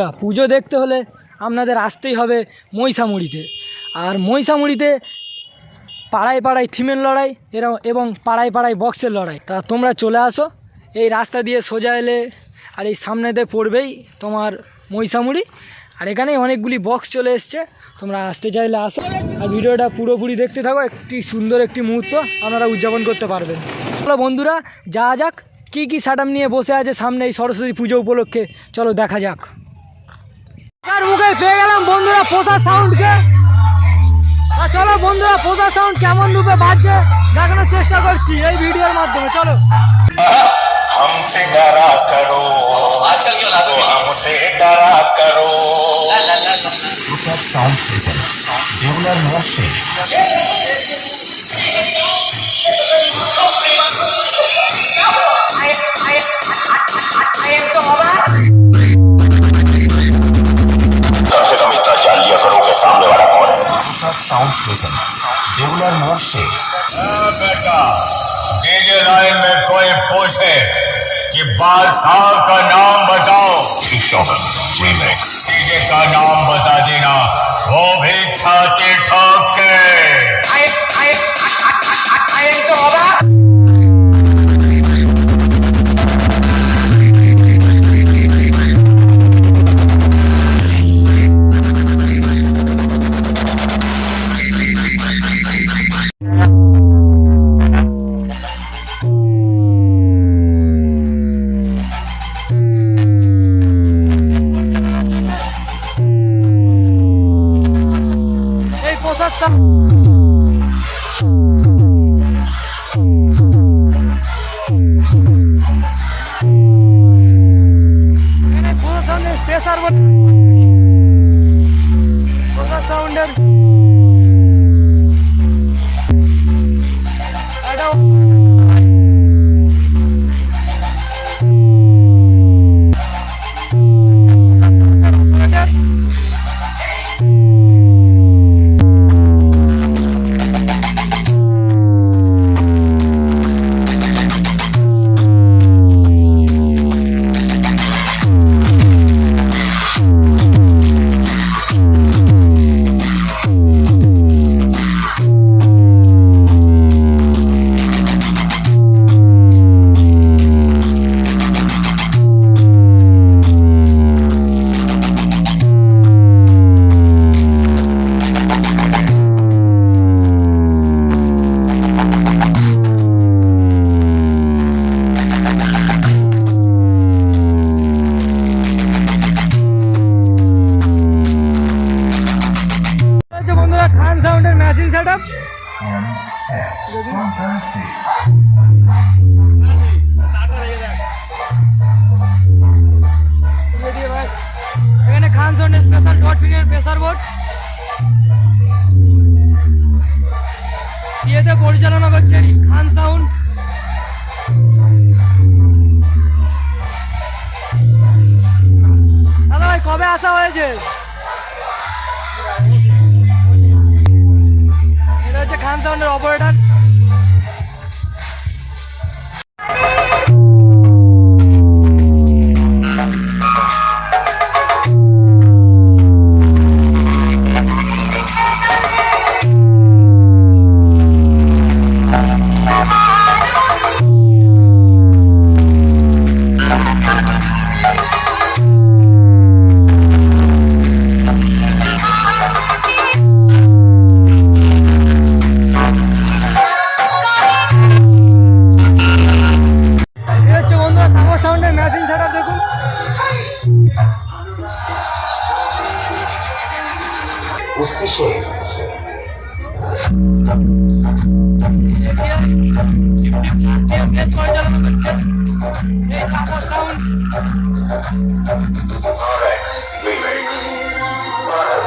বন্ধুরা, পুজো দেখতে হলে আপনাদের আসতেই হবে মহিষামুড়িতে। আর মহিষামুড়িতে পাড়ায় পাড়ায় থিমের লড়াই এরম এবং পাড়ায় পাড়ায় বক্সের লড়াই। তা তোমরা চলে আসো, এই রাস্তা দিয়ে সোজা এলে আর এই সামনেতে পড়বেই তোমার মহিষামুড়ি। আর এখানে অনেকগুলি বক্স চলে এসছে, তোমরা আসতে চাইলে আসো। আর ভিডিওটা পুরোপুরি দেখতে থাকো, একটি সুন্দর একটি মুহূর্ত আপনারা উদযাপন করতে পারবেন। চলো বন্ধুরা যা যাক, কী কী সাটাম নিয়ে বসে আছে সামনে এই সরস্বতী পুজো উপলক্ষে। চলো দেখা যাক। তার মুখে পেয়ে গেলাম বন্ধুরা পোতা সাউন্ডকে আর চলো বন্ধুরা পোতা সাউন্ড কেমন রূপে বাজছে দেখানোর চেষ্টা করছি এই ভিডিওর মাধ্যমে চলো हमसे डरा करो आजकल क्यों तो हमसे डरा करो साउंड स्टेशन देवलर मोर्शे सबसे स्टेशन देवलर से बेटा डीजे लाइन में कोई पूछे कि बादशाह का नाम बताओ। डीजे का नाम बता देना वो भी छाती এই পোশাক প্রেসার সাউন্ডের এটা এখানে খান সাউন্ডের special dot finger pressure board সিএতে পরিচালনা করছে খান সাউন্ড দাদা ভাই, কবে আসা হয়েছে? এটা হচ্ছে উস্তিষে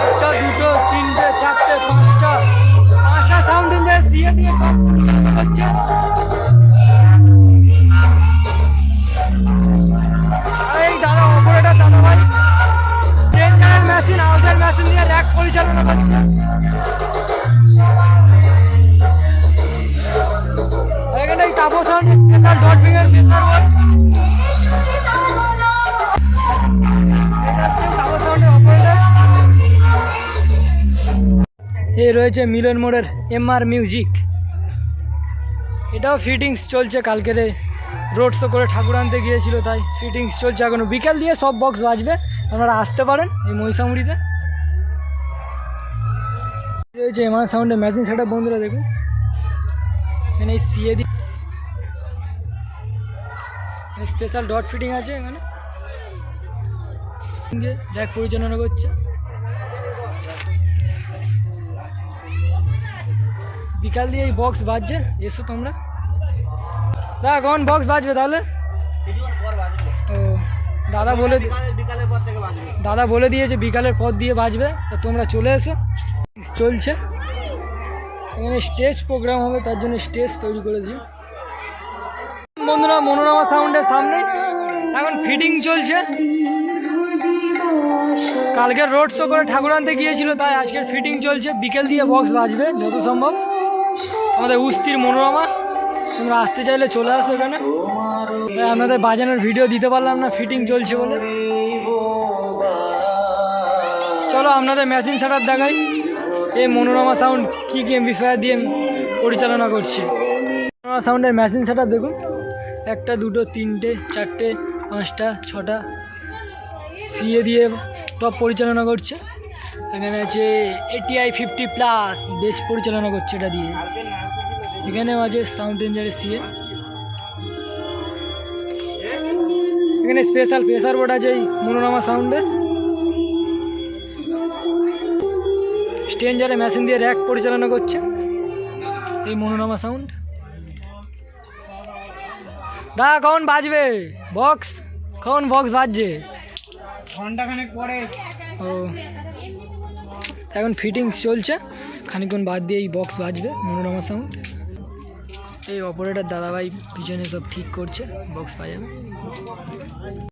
একটা দুটো তিনটে চারটে পাঁচটা। পাঁচটা সাউন্ড দিয়ে দিয়ে হচ্ছে। এই রয়েছে মিলন মোড়ের এম আর মিউজিক এটাও ফিটিংস চলছে কালকের রোড শো করে ঠাকুর আনতে গিয়েছিল তাই ফিটিংস চলছে এখনও বিকেল দিয়ে সব বক্স বাজবে। আপনারা আসতে পারেন এই মহিষামুড়িতে। রয়েছে এমআর সাউন্ডের ম্যাচিং সেটা বন্ধুরা দেখুন এখানে এই CA the special dot fitting আছে এখানে দেখ পরিচালনা করছে বিকাল দিয়ে এই বক্স বাজছে এসো তোমরা দাদা কখন বক্স বাজবে তাহলে ও দাদা বলে দি- দাদা বলে দিয়েছে বিকালের পর দিয়ে বাজবে তা তোমরা চলে এসো চলছে। এখানে স্টেজ প্রোগ্রাম হবে, তার জন্য স্টেজ তৈরি করেছি। বন্ধুরা, মনোরমা সাউন্ডের সামনে। এখন ফিটিং চলছে। কালকে রোড শো করে ঠাকুর আনতে গিয়েছিল, তাই আজকের ফিটিং চলছে। বিকেল দিয়ে বক্স বাজবে, যত সম্ভব। আমাদের উস্তির মনোরমা, তোমরা আসতে চাইলে চলে আসো এখানে। তাই আপনাদের বাজানোর ভিডিও দিতে পারলাম না ফিটিং চলছে বলে। চলো, আপনাদের ম্যাচিং সেট দেখাই। এই মনোরমা সাউন্ড কী কী এমবিফায়ার দিয়ে পরিচালনা করছে? মনোরমা সাউন্ডের মেশিন সেট দেখুন। একটা, দুটো, তিনটে, চারটে, পাঁচটা, ছটা, সিএ দিয়ে টপ পরিচালনা করছে। এখানে আছে এটিআই ফিফটি প্লাস বেশ পরিচালনা করছে এটা দিয়ে। এখানেও আছে সাউন্ড রেঞ্জারের সিএ এখানে স্পেশাল প্রেসার বোর্ড আছে এই মনোরমা সাউন্ডের স্টেঞ্জারে মেশিন দিয়ে র্যাক পরিচালনা করছে এই মনোরমা সাউন্ড দা কখন বাজবে? বক্স? কখন বক্স বাজছে? ঘন্টাখানেক পরে। ও। এখন ফিটিংস চলছে খানিকক্ষণ বাদ দিয়ে এই বক্স বাজবে মনোরমা সাউন্ড এই অপারেটার দাদাভাই পিছনে সব ঠিক করছে বক্স বাজাবে।